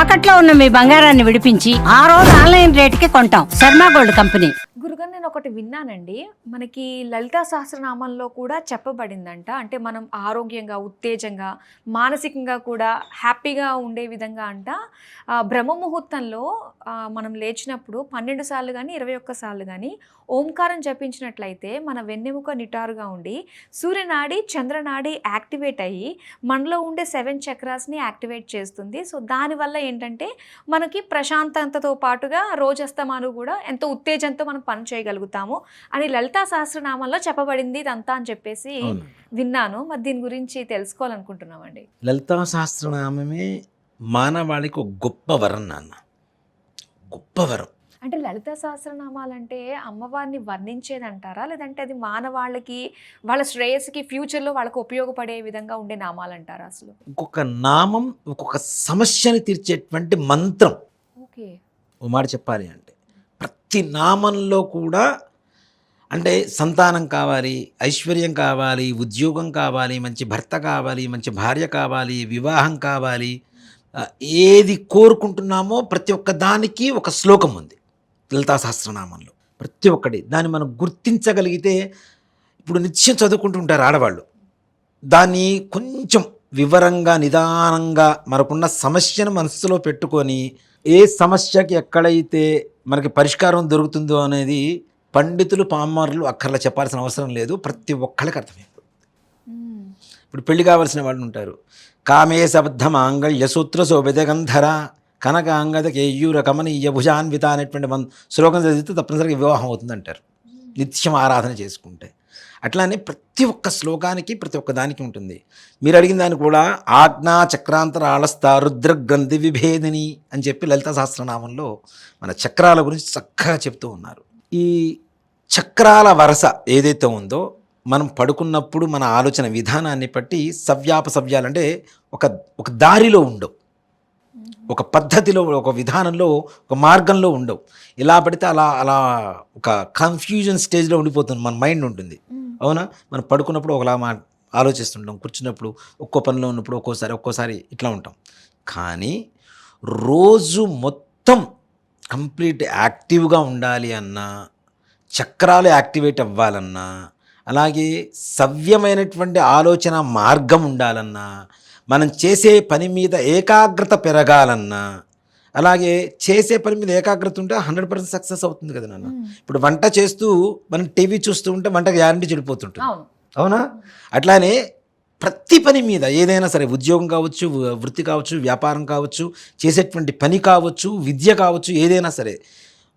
తాకట్లో ఉన్న మీ బంగారాన్ని విడిపించి ఆ రోజు ఆన్లైన్ రేటుకి కొంటాం. Sharma gold company. గురుగారు నేను ఒకటి విన్నానండి. మనకి లలితా సహస్రనామంలో కూడా చెప్పబడిందంట. అంటే మనం ఆరోగ్యంగా ఉత్తేజంగా మానసికంగా కూడా హ్యాపీగా ఉండే విధంగా అంట. బ్రహ్మ ముహూర్తంలో మనం లేచినప్పుడు పన్నెండు సార్లు కానీ ఇరవై ఒక్క సార్లు కానీ ఓంకారం జపించినట్లయితే మన వెన్నెముక నిటారుగా ఉండి సూర్యనాడి చంద్రనాడి యాక్టివేట్ అయ్యి మనలో ఉండే సెవెన్ చక్రాస్ని యాక్టివేట్ చేస్తుంది. సో దానివల్ల ఏంటంటే మనకి ప్రశాంతతతో పాటుగా రోజస్తమాను కూడా ఎంతో ఉత్తేజంతో మనం పని చేయగలుగుతాము. అని లలితా సహస్రనామంలో చెప్పబడింది ఇదంతా అని చెప్పేసి విన్నాను. మరి దీని గురించి తెలుసుకోవాలనుకుంటున్నామండి. లలితా సహస్రనామమే మానవాళికి గొప్ప వరం నాన్న. గొప్ప వరం. అంటే లలితా సహస్రనామాలంటే అమ్మవారిని వర్ణించేది అంటారా లేదంటే అది మానవాళ్ళకి వాళ్ళ శ్రేయస్సుకి ఫ్యూచర్లో వాళ్ళకి ఉపయోగపడే విధంగా ఉండే నామాలు అంటారా అసలు? ఒక్కొక్క నామం ఒక్కొక్క సమస్యని తీర్చేటువంటి మంత్రం. ఓకే. ఓ మాట చెప్పాలి అంటే ప్రతి నామంలో కూడా అంటే సంతానం కావాలి ఐశ్వర్యం కావాలి ఉద్యోగం కావాలి మంచి భర్త కావాలి మంచి భార్య కావాలి వివాహం కావాలి ఏది కోరుకుంటున్నామో ప్రతి ఒక్క దానికి ఒక శ్లోకం ఉంది. లలితా సహస్రనామంలో. ప్రతి ఒక్కటి. దాన్ని మనం గుర్తించగలిగితే ఇప్పుడు నిత్యం చదువుకుంటుంటారు ఆడవాళ్ళు. దాన్ని కొంచెం వివరంగా నిదానంగా మనకున్న సమస్యను మనసులో పెట్టుకొని ఏ సమస్యకి ఎక్కడైతే మనకి పరిష్కారం దొరుకుతుందో అనేది పండితులు పామరులు అక్కర్లా చెప్పాల్సిన అవసరం లేదు. ప్రతి ఒక్కళ్ళకి అర్థమైపోతుంది మ్మ్. ఇప్పుడు పెళ్ళి కావాల్సిన వాళ్ళు ఉంటారు. కామే శబ్ద మాంగళ్య సూత్ర శోభితగంధర కనక అంగద రకమని కమనీయ భుజాన్విత అనేటువంటి మన శ్లోకం చదివితే తప్పనిసరిగా వివాహం అవుతుంది అంటారు నిత్యం ఆరాధన చేసుకుంటే. అట్లానే ప్రతి ఒక్క శ్లోకానికి ప్రతి ఒక్క దానికి ఉంటుంది. మీరు అడిగిన దాన్ని కూడా ఆజ్ఞా చక్రాంతర ఆళస్త రుద్ర గ్రంథి విభేదిని అని చెప్పి లలిత సహస్రనామంలో మన చక్రాల గురించి చక్కగా చెప్తూ ఉన్నారు. ఈ చక్రాల వరస ఏదైతే ఉందో మనం పడుకున్నప్పుడు మన ఆలోచన విధానాన్ని బట్టి సవ్యాప సవ్యాలంటే ఒక ఒక దారిలో ఉండవు. ఒక పద్ధతిలో ఒక విధానంలో ఒక మార్గంలో ఉండవు. ఇలా పడితే అలా అలా ఒక కన్ఫ్యూజన్ స్టేజ్లో ఉండిపోతుంది మన మైండ్ ఉంటుంది. అవునా? మనం పడుకున్నప్పుడు ఒకలా మా ఆలోచిస్తుంటాం కూర్చున్నప్పుడు ఒక్కో పనిలో ఉన్నప్పుడు ఒక్కోసారి ఒక్కోసారి ఇట్లా ఉంటాం. కానీ రోజు మొత్తం కంప్లీట్ యాక్టివ్గా ఉండాలి అన్నా చక్రాలు యాక్టివేట్ అవ్వాలన్నా అలాగే సవ్యమైనటువంటి ఆలోచన మార్గం ఉండాలన్నా మనం చేసే పని మీద ఏకాగ్రత పెరగాలన్నా అలాగే చేసే పని మీద ఏకాగ్రత ఉంటే హండ్రెడ్ పర్సెంట్ సక్సెస్ అవుతుంది కదా నాన్న. ఇప్పుడు వంట చేస్తూ మనం టీవీ చూస్తూ ఉంటే వంట గ్యారంటీ చెడిపోతుంటుంది. అవును? అట్లానే ప్రతి పని మీద ఏదైనా సరే ఉద్యోగం కావచ్చు వృత్తి కావచ్చు వ్యాపారం కావచ్చు చేసేటువంటి పని కావచ్చు విద్య కావచ్చు ఏదైనా సరే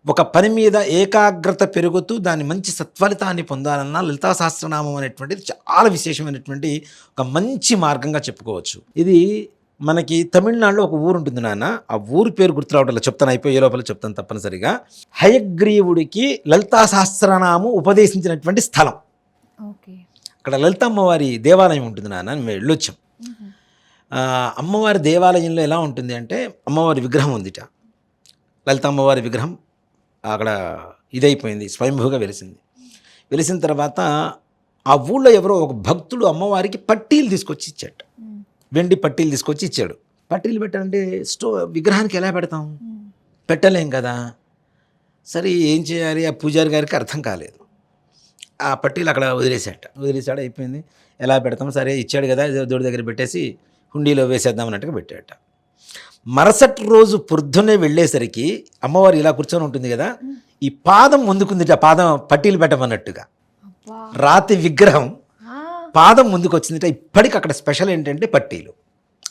ఒక పని మీద ఏకాగ్రత పెరుగుతూ దాన్ని మంచి సత్ఫలితాన్ని పొందాలన్నా లలితా సహస్రనామం అనేటువంటిది చాలా విశేషమైనటువంటి ఒక మంచి మార్గంగా చెప్పుకోవచ్చు. ఇది మనకి తమిళనాడులో ఒక ఊరు ఉంటుంది నాన్న. ఆ ఊరు పేరు గుర్తు రావడం లేదు. చెప్తాను అయిపోయే లోపల చెప్తాను తప్పనిసరిగా. హయగ్రీవుడికి లలితా సహస్రనామం ఉపదేశించినటువంటి స్థలం. ఓకే. అక్కడ లలితమ్మ వారి దేవాలయం ఉంటుంది నాన్న మేము వెళ్ళొచ్చాం. అమ్మవారి దేవాలయంలో ఎలా ఉంటుంది అంటే అమ్మవారి విగ్రహం ఉందిట. లలిత అమ్మవారి విగ్రహం అక్కడ ఇదైపోయింది స్వయంభూగా వెలిసింది. వెలిసిన తర్వాత ఆ ఊళ్ళో ఎవరో ఒక భక్తుడు అమ్మవారికి పట్టీలు తీసుకొచ్చి ఇచ్చాడు. వెండి పట్టీలు తీసుకొచ్చి ఇచ్చాడు. పట్టీలు పెట్టాలంటే స్టో విగ్రహానికి ఎలా పెడతాం. పెట్టలేం కదా. సరే ఏం చేయాలి? ఆ పూజారి గారికి అర్థం కాలేదు. ఆ పట్టీలు అక్కడ వదిలేసాట వదిలేసాడు అయిపోయింది. ఎలా పెడతాం? సరే ఇచ్చాడు కదా దొడి దగ్గర పెట్టేసి హుండీలో వేసేద్దాం అన్నట్టుగా పెట్టాట మరుసటి రోజు పొద్దున్నే వెళ్ళేసరికి అమ్మవారు ఇలా కూర్చొని ఉంటుంది కదా ఈ పాదం ముందుకుంది ఆ పాదం పట్టీలు పెట్టమన్నట్టుగా. రాతి విగ్రహం పాదం ముందుకు వచ్చిందిట ఇప్పటికి అక్కడ స్పెషల్ ఏంటంటే పట్టీలు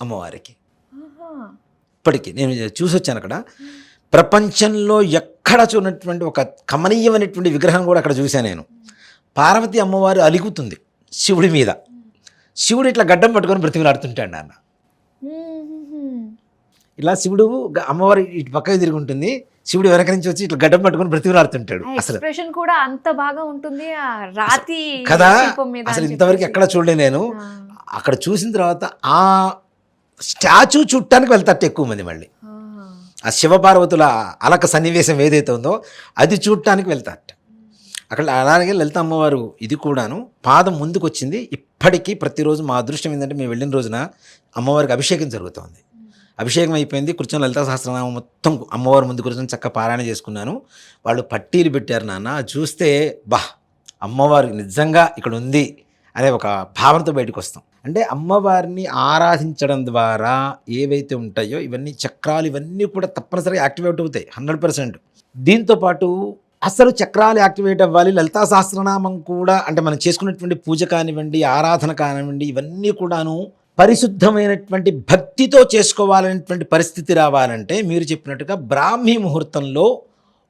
అమ్మవారికి. ఇప్పటికీ నేను చూసి వచ్చాను అక్కడ. ప్రపంచంలో ఎక్కడ చూడనటువంటి ఒక కమనీయమైనటువంటి విగ్రహం కూడా అక్కడ చూశాను నేను. పార్వతి అమ్మవారు అలుగుతుంది శివుడి మీద. శివుడు ఇట్లా గడ్డం పట్టుకొని బ్రతిమలాడుతుంటాడు నాన్న. ఇలా శివుడు అమ్మవారు ఇటు పక్కకి తిరిగి ఉంటుంది. శివుడు వెనక నుంచి వచ్చి ఇట్లా గడ్డం పట్టుకొని బ్రతిమలాడుతుంటాడు. అసలు కూడా అంత బాగా ఉంటుంది. రాతి కదా అసలు ఇంతవరకు. ఎక్కడ చూడలే నేను. అక్కడ చూసిన తర్వాత ఆ స్టాచ్యూ చుట్టానికి వెళ్తారు ఎక్కువ మంది మళ్ళీ. ఆ. శివపార్వతుల అలక సన్నివేశం ఏదైతే ఉందో అది చూడటానికి వెళ్తారట. అక్కడ అలాగే లలిత అమ్మవారు ఇది కూడాను పాదం ముందుకు వచ్చింది ఇప్పటికీ ప్రతిరోజు మా అదృష్టం ఏంటంటే మేము వెళ్ళిన రోజున అమ్మవారికి అభిషేకం జరుగుతోంది. అభిషేకం అయిపోయింది. కూర్చొని లలితా సహస్రనామం మొత్తం అమ్మవారి ముందు కూర్చొని చక్క పారాయణ చేసుకున్నాను. వాళ్ళు పట్టీలు పెట్టారు నాన్న. చూస్తే బా అమ్మవారు నిజంగా ఇక్కడ ఉంది అనే ఒక భావనతో బయటకు వస్తాం. అంటే అమ్మవారిని ఆరాధించడం ద్వారా ఏవైతే ఉంటాయో ఇవన్నీ చక్రాలు ఇవన్నీ కూడా తప్పనిసరిగా యాక్టివేట్ అవుతాయి. Hundred percent. దీంతోపాటు అసలు చక్రాలు యాక్టివేట్ అవ్వాలి. లలితా సహస్రనామం కూడా అంటే మనం చేసుకున్నటువంటి పూజ కానివ్వండి ఆరాధన కానివ్వండి ఇవన్నీ కూడాను పరిశుద్ధమైనటువంటి భక్తితో చేసుకోవాలనేటువంటి పరిస్థితి రావాలంటే మీరు చెప్పినట్టుగా బ్రాహ్మీ ముహూర్తంలో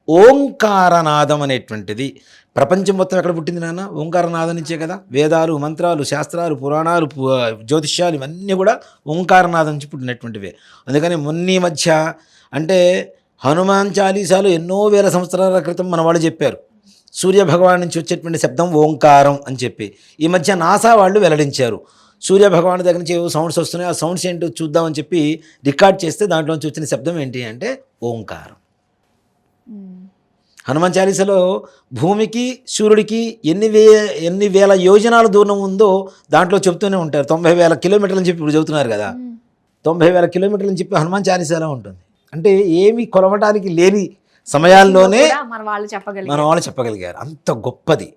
ఓంకారనాదం అనేటువంటిది ప్రపంచం మొత్తం ఎక్కడ పుట్టింది నాన్న? ఓంకారనాదం నుంచే కదా? వేదాలు మంత్రాలు శాస్త్రాలు పురాణాలు జ్యోతిష్యాలు ఇవన్నీ కూడా ఓంకారనాదం నుంచి పుట్టినటువంటివే. అందుకని మొన్నీ మధ్య అంటే హనుమాన్ చాలీసాలు ఎన్నో వేల సంవత్సరాల క్రితం మన వాళ్ళు చెప్పారు. సూర్య భగవాన్ నుంచి వచ్చేటువంటి శబ్దం ఓంకారం అని చెప్పి. ఈ మధ్య నాసా వాళ్ళు వెల్లడించారు. సూర్య భగవాన్ దగ్గర నుంచి ఏవో సౌండ్స్ వస్తున్నాయి. ఆ సౌండ్స్ ఏంటో చూద్దామని చెప్పి రికార్డ్ చేస్తే దాంట్లోంచి వచ్చిన శబ్దం ఏంటి అంటే ఓంకారం. హనుమాన్ చాలీసలో భూమికి సూర్యుడికి ఎన్ని వే ఎన్ని వేల యోజనాల దూరం ఉందో దాంట్లో చెప్తూనే ఉంటారు. తొంభై వేల కిలోమీటర్లు అని చెప్పి ఇప్పుడు చెబుతున్నారు కదా. తొంభై వేల కిలోమీటర్లు అని చెప్పి హనుమాన్ చాలీసాలో ఉంటుంది. అంటే ఏమి కొలవటానికి లేని సమయాల్లోనే మన వాళ్ళు చెప్పగలిగారు. మన వాళ్ళు చెప్పగలిగారు. అంత గొప్పది.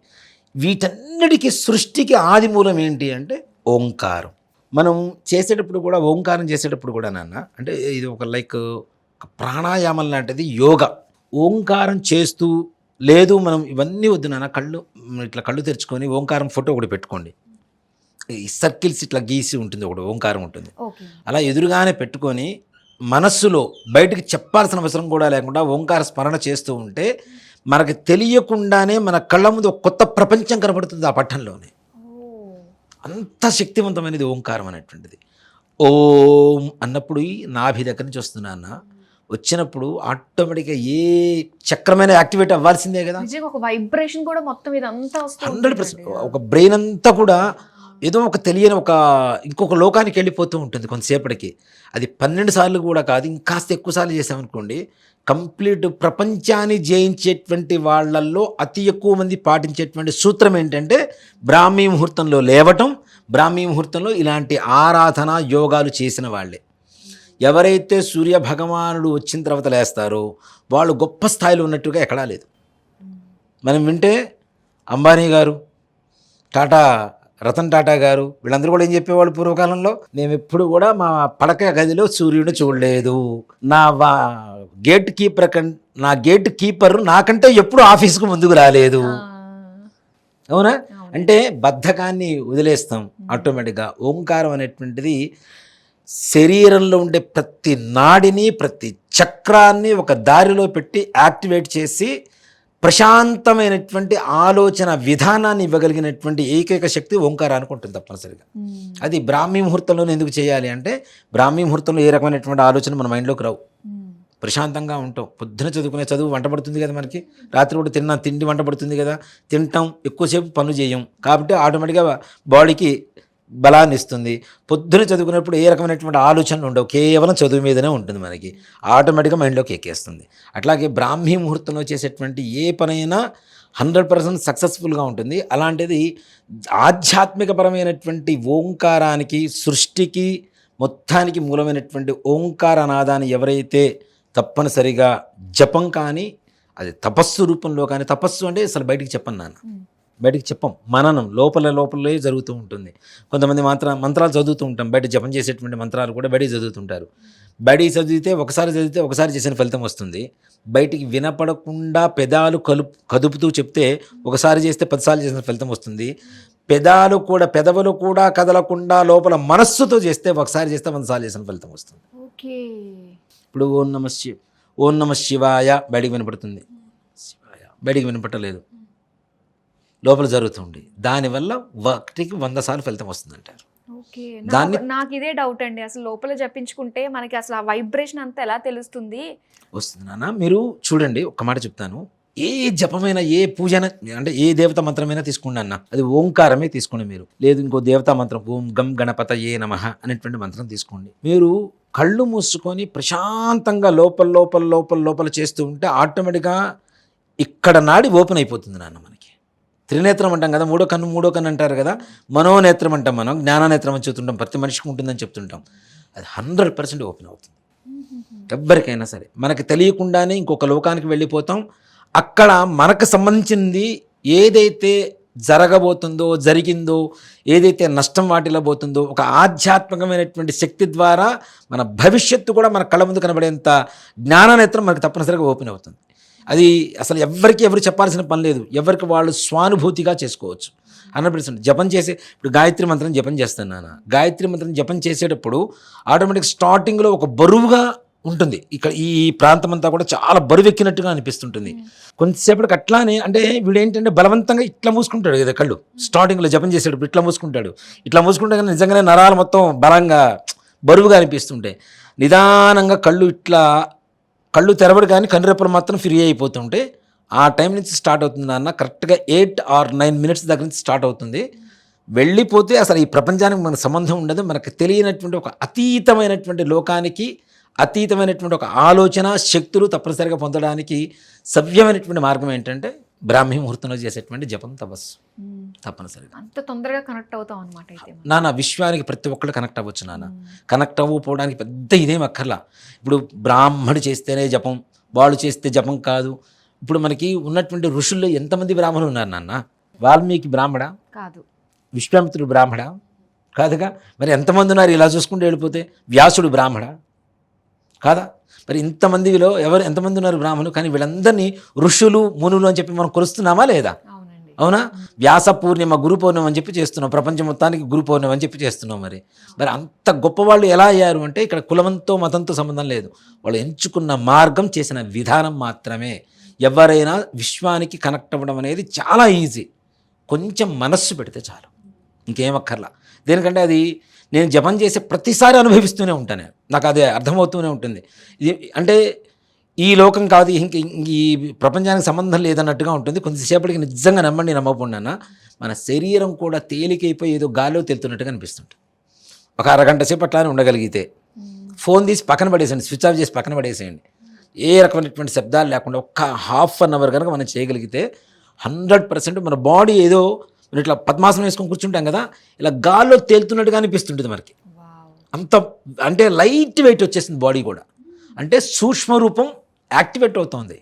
వీటన్నిటికీ సృష్టికి ఆది మూలం ఏంటి అంటే ఓంకారం. మనం చేసేటప్పుడు కూడా ఓంకారం చేసేటప్పుడు కూడా నాన్న అంటే ఇది ఒక లైక్ ప్రాణాయామం లాంటిది యోగా. ఓంకారం చేస్తూ లేదు మనం ఇవన్నీ వద్దు నాన్న కళ్ళు ఇట్లా కళ్ళు తెరుచుకొని ఓంకారం ఫోటో ఒకటి పెట్టుకోండి. ఈ సర్కిల్స్ ఇట్లా గీసి ఉంటుంది ఒకటి ఓంకారం ఉంటుంది. అలా ఎదురుగానే పెట్టుకొని మనస్సులో బయటికి చెప్పాల్సిన అవసరం కూడా లేకుండా ఓంకార స్మరణ చేస్తూ ఉంటే మనకు తెలియకుండానే మన కళ్ళ ముందు ఒక కొత్త ప్రపంచం కనబడుతుంది ఆ పట్టణంలోనే. అంత శక్తివంతమైనది ఓంకారం అనేటువంటిది. ఓం అన్నప్పుడు నాభి దగ్గర నుంచి వస్తున్నా అన్న. వచ్చినప్పుడు ఆటోమేటిక్గా ఏ చక్రమైన యాక్టివేట్ అవ్వాల్సిందే కదా. ఒక వైబ్రేషన్ కూడా మొత్తం ఇదంతా హండ్రెడ్ పర్సెంట్. ఒక బ్రెయిన్ అంతా కూడా ఏదో ఒక తెలియని ఒక ఇంకొక లోకానికి వెళ్ళిపోతూ ఉంటుంది కొంతసేపటికి. అది పన్నెండు సార్లు కూడా కాదు ఇంకాస్త ఎక్కువ సార్లు చేసామనుకోండి కంప్లీట్ ప్రపంచాన్ని జయించేటువంటి వాళ్ళల్లో అతి ఎక్కువ మంది పాటించేటువంటి సూత్రం ఏంటంటే బ్రాహ్మీ ముహూర్తంలో లేవటం బ్రాహ్మీ ముహూర్తంలో ఇలాంటి ఆరాధన యోగాలు చేసిన వాళ్ళే. ఎవరైతే సూర్య భగవానుడు వచ్చిన తర్వాత లేస్తారో వాళ్ళు గొప్ప స్థాయిలో ఉన్నట్టుగా ఎక్కడా లేదు. మనం వింటే అంబానీ గారు టాటా రతన్ టాటా గారు వీళ్ళందరూ కూడా ఏం చెప్పేవాళ్ళు పూర్వకాలంలో? మేము ఎప్పుడు కూడా మా పడక గదిలో సూర్యుడు చూడలేదు. నా వా గేట్ కీపర్ నా గేట్ కీపర్ నాకంటే ఎప్పుడు ఆఫీస్కు ముందుకు రాలేదు. అవునా? అంటే బద్ధకాన్ని వదిలేస్తాం ఆటోమేటిక్గా. ఓంకారం అనేటువంటిది శరీరంలో ఉండే ప్రతి నాడిని ప్రతి చక్రాన్ని ఒక దారిలో పెట్టి యాక్టివేట్ చేసి ప్రశాంతమైనటువంటి ఆలోచన విధానాన్ని ఇవ్వగలిగినటువంటి ఏకైక శక్తి ఓంకారానికి ఉంటుంది తప్పనిసరిగా. అది బ్రాహ్మీ ముహూర్తంలోనే ఎందుకు చేయాలి అంటే బ్రాహ్మీ ముహూర్తంలో ఏ రకమైనటువంటి ఆలోచన మన మైండ్లోకి రావు. ప్రశాంతంగా ఉంటాం. పొద్దున చదువుకునే చదువు వంట పడుతుంది కదా మనకి. రాత్రి కూడా తిన్నా తిండి వంట పడుతుంది కదా. తింటాం ఎక్కువసేపు పనులు చేయం. కాబట్టి ఆటోమేటిక్గా బాడీకి బలాన్ని ఇస్తుంది. పొద్దున చదువుకునేప్పుడు ఏ రకమైనటువంటి ఆలోచనలు ఉండవు. కేవలం చదువు మీదనే ఉంటుంది మనకి. ఆటోమేటిక్గా మైండ్లోకి ఎక్కేస్తుంది. అట్లాగే బ్రాహ్మీ ముహూర్తంలో చేసేటువంటి ఏ పనైనా హండ్రెడ్ పర్సెంట్ సక్సెస్ఫుల్గా ఉంటుంది. అలాంటిది ఆధ్యాత్మికపరమైనటువంటి ఓంకారానికి సృష్టికి మొత్తానికి మూలమైనటువంటి ఓంకార నాదాన్ని ఎవరైతే తప్పనిసరిగా జపం కానీ అది తపస్సు రూపంలో కానీ తపస్సు అంటే అసలు బయటికి చెప్పను నాన్న. బయటికి చెప్పం. మననం లోపల లోపలే జరుగుతూ ఉంటుంది. కొంతమంది మంత్ర మంత్రాలు చదువుతూ ఉంటాం. బయట జపం చేసేటువంటి మంత్రాలు కూడా బయటికి చదువుతుంటారు. బయటికి చదివితే ఒకసారి చదివితే ఒకసారి చేసిన ఫలితం వస్తుంది. బయటికి వినపడకుండా పెదాలు కలుపు కదుపుతూ చెప్తే ఒకసారి చేస్తే పదిసార్లు చేసిన ఫలితం వస్తుంది. పెదాలు కూడా పెదవులు కూడా కదలకుండా లోపల మనస్సుతో చేస్తే ఒకసారి చేస్తే వందసార్లు చేసిన ఫలితం వస్తుంది. ఓకే. ఇప్పుడు ఓం నమ శివ ఓం నమ శివాయ బయటికి వినపడుతుంది. శివాయ. బయటికి వినపట్టలేదు లోపల జరుగుతుంది. దానివల్ల ఒకటికి వంద సార్లు ఫలితం వస్తుందంటారు. ఓకే. దాన్ని- నాకు- నాకు ఇదే డౌట్ అండి. అసలు లోపల జపించుకుంటే మనకి అసలు ఆ వైబ్రేషన్ అంతా ఎలా తెలుస్తుంది? వస్తుంది నాన్న మీరు చూడండి ఒక్క మాట చెప్తాను. ఏ జపమైనా ఏ పూజన అంటే ఏ దేవత మంత్రమైనా తీసుకోండి అన్న. అది ఓంకారమే తీసుకోండి మీరు. లేదు ఇంకో దేవతా మంత్రం ఓం గం గణపత ఏ నమ అనేటువంటి మంత్రం తీసుకోండి. మీరు కళ్ళు మూసుకొని ప్రశాంతంగా లోపల లోపల లోపల లోపల చేస్తూ ఉంటే ఆటోమేటిక్గా ఇక్కడ నాడి ఓపెన్ అయిపోతుంది నాన్న మనకి. త్రినేత్రం అంటాం కదా మూడో కన్ను మూడో కన్ను అంటారు కదా మనోనేత్రం అంటాం మనం జ్ఞాననేత్రం అని చెప్తుంటాం ప్రతి మనిషికి ఉంటుందని చెప్తుంటాం. అది హండ్రెడ్ పర్సెంట్ ఓపెన్ అవుతుంది. ఎవ్వరికైనా సరే. మనకి తెలియకుండానే ఇంకొక లోకానికి వెళ్ళిపోతాం. అక్కడ మనకు సంబంధించింది ఏదైతే జరగబోతుందో జరిగిందో ఏదైతే నష్టం వాటిల్లబోతుందో పోతుందో ఒక ఆధ్యాత్మికమైనటువంటి శక్తి ద్వారా మన భవిష్యత్తు కూడా మన కళ్ళ ముందు కనబడేంత జ్ఞాననేత్రం మనకు తప్పనిసరిగా ఓపెన్ అవుతుంది. అది అసలు ఎవరికి ఎవరు చెప్పాల్సిన పని లేదు. ఎవరికి వాళ్ళు స్వానుభూతిగా చేసుకోవచ్చు. Hundred percent. జపం చేసే ఇప్పుడు గాయత్రి మంత్రం జపం చేస్తున్నాను గాయత్రి మంత్రం జపం చేసేటప్పుడు ఆటోమేటిక్ స్టార్టింగ్లో ఒక బరువుగా ఉంటుంది. ఇక్కడ ఈ ప్రాంతం అంతా కూడా చాలా బరువెక్కినట్టుగా అనిపిస్తుంటుంది. కొంతసేపటికి అట్లానే అంటే వీడు ఏంటంటే బలవంతంగా ఇట్లా మూసుకుంటాడు కదా కళ్ళు. స్టార్టింగ్లో జపం చేసేటప్పుడు ఇట్లా మూసుకుంటాడు. ఇట్లా మూసుకుంటే కానీ నిజంగానే నరాలు మొత్తం బలంగా బరువుగా అనిపిస్తుంటాయి. నిదానంగా కళ్ళు ఇట్లా కళ్ళు తెరవడు కానీ కనురెప్పలు మాత్రం ఫ్రీ అయిపోతుంటే ఆ టైం నుంచి స్టార్ట్ అవుతుంది నాన్న. కరెక్ట్గా ఎయిట్ ఆర్ నైన్ మినిట్స్ దగ్గర నుంచి స్టార్ట్ అవుతుంది. వెళ్ళిపోతే అసలు ఈ ప్రపంచానికి మనకు సంబంధం ఉండదు. మనకు తెలియనటువంటి ఒక అతీతమైనటువంటి లోకానికి అతీతమైనటువంటి ఒక ఆలోచన శక్తులు తప్పనిసరిగా పొందడానికి సవ్యమైనటువంటి మార్గం ఏంటంటే బ్రాహ్మీ ముహూర్తంలో చేసేటువంటి జపం తపస్సు తప్పనిసరిగా. అంత తొందరగా కనెక్ట్ అవుతాం అనమాట అయితే. నాన్న విశ్వానికి ప్రతి ఒక్కళ్ళు కనెక్ట్ అవ్వచ్చు నాన్న కనెక్ట్ అవ్వకపోవడానికి పెద్ద ఇదేం అక్కర్లా. ఇప్పుడు బ్రాహ్మడు చేస్తేనే జపం వాళ్ళు చేస్తే జపం కాదు. ఇప్పుడు మనకి ఉన్నటువంటి ఋషుల్లో ఎంతమంది బ్రాహ్మణులు ఉన్నారు నాన్న? వాల్మీకి బ్రాహ్మడ? కాదు. విశ్వామిత్రుడు బ్రాహ్మడ? కాదుగా? మరి ఎంతమంది ఉన్నారు? ఇలా చూసుకుంటూ వెళ్ళిపోతే వ్యాసుడు బ్రాహ్మడ? కాదా? మరి ఇంతమందిలో ఎవరు ఎంతమంది ఉన్నారు బ్రాహ్మణులు? కానీ వీళ్ళందరినీ ఋషులు మునులు అని చెప్పి మనం కొలుస్తున్నామా లేదా? అవునా? వ్యాస పూర్ణిమ గురు పౌర్ణమి అని చెప్పి చేస్తున్నాం. ప్రపంచం మొత్తానికి గురు పౌర్ణమి అని చెప్పి చేస్తున్నాం మరి. మరి అంత గొప్పవాళ్ళు ఎలా అయ్యారు అంటే ఇక్కడ కులమంతో మతంతో సంబంధం లేదు. వాళ్ళు ఎంచుకున్న మార్గం చేసిన విధానం మాత్రమే. ఎవరైనా విశ్వానికి కనెక్ట్ అవ్వడం అనేది చాలా ఈజీ. కొంచెం మనస్సు పెడితే చాలు. ఇంకేం అక్కర్లా. దేనికంటే అది నేను జపం చేసే ప్రతిసారి అనుభవిస్తూనే ఉంటాను. నాకు అది అర్థమవుతూనే ఉంటుంది. ఇది అంటే ఈ లోకం కాదు ఇంక ఈ ప్రపంచానికి సంబంధం లేదన్నట్టుగా ఉంటుంది. కొంతసేపటికి నిజంగా నమ్మండి నమ్మకుండా మన శరీరం కూడా తేలికైపోయి ఏదో గాల్లో తెలుతున్నట్టుగా అనిపిస్తుంటుంది. ఒక అరగంట సేపు అట్లానే ఉండగలిగితే ఫోన్ తీసి పక్కన పడేసేయండి స్విచ్ ఆఫ్ చేసి పక్కన పడేసేయండి. ఏ రకమైనటువంటి శబ్దాలు లేకుండా ఒక్క హాఫ్ అన్ అవర్ కనుక మనం చేయగలిగితే హండ్రెడ్ పర్సెంట్ మన బాడీ ఏదో ఇట్లా పద్మాసనం వేసుకొని కూర్చుంటాం కదా ఇలా గాల్లో తేలుతున్నట్టుగా అనిపిస్తుంటుంది మనకి. అంత అంటే లైట్ వెయిట్ వచ్చేసింది బాడీ కూడా. అంటే సూక్ష్మ రూపం యాక్టివేట్ అవుతుంది.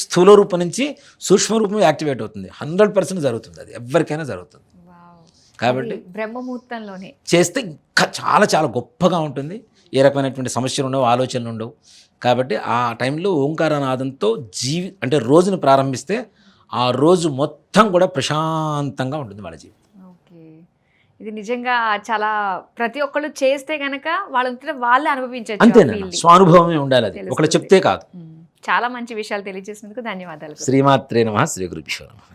స్థూల రూపం నుంచి సూక్ష్మ రూపం యాక్టివేట్ అవుతుంది. హండ్రెడ్ పర్సెంట్ జరుగుతుంది. అది ఎవరికైనా జరుగుతుంది. కాబట్టి బ్రహ్మముహూర్తంలోనే. చేస్తే ఇంకా చాలా చాలా గొప్పగా ఉంటుంది. ఏ రకమైనటువంటి సమస్యలు ఉండవు ఆలోచనలు ఉండవు. కాబట్టి ఆ టైంలో ఓంకారనాదంతో జీవి అంటే రోజును ప్రారంభిస్తే ఆ రోజు మొత్తం కూడా ప్రశాంతంగా ఉంటుంది వాళ్ళ జీవితం. ఓకే. ఇది నిజంగా చాలా ప్రతి ఒక్కళ్ళు చేస్తే గనక వాళ్ళంతటా వాళ్ళే అనుభవించవచ్చు ఆ అంతేనా. స్వానుభవమే ఉండాలి అది. ఒకళ్ళు. చెప్తే కాదు. చాలా మంచి విషయాలు తెలియజేసినందుకు ధన్యవాదాలు. శ్రీమాత్రే నమ శ్రీ గురుభ్యో నమ.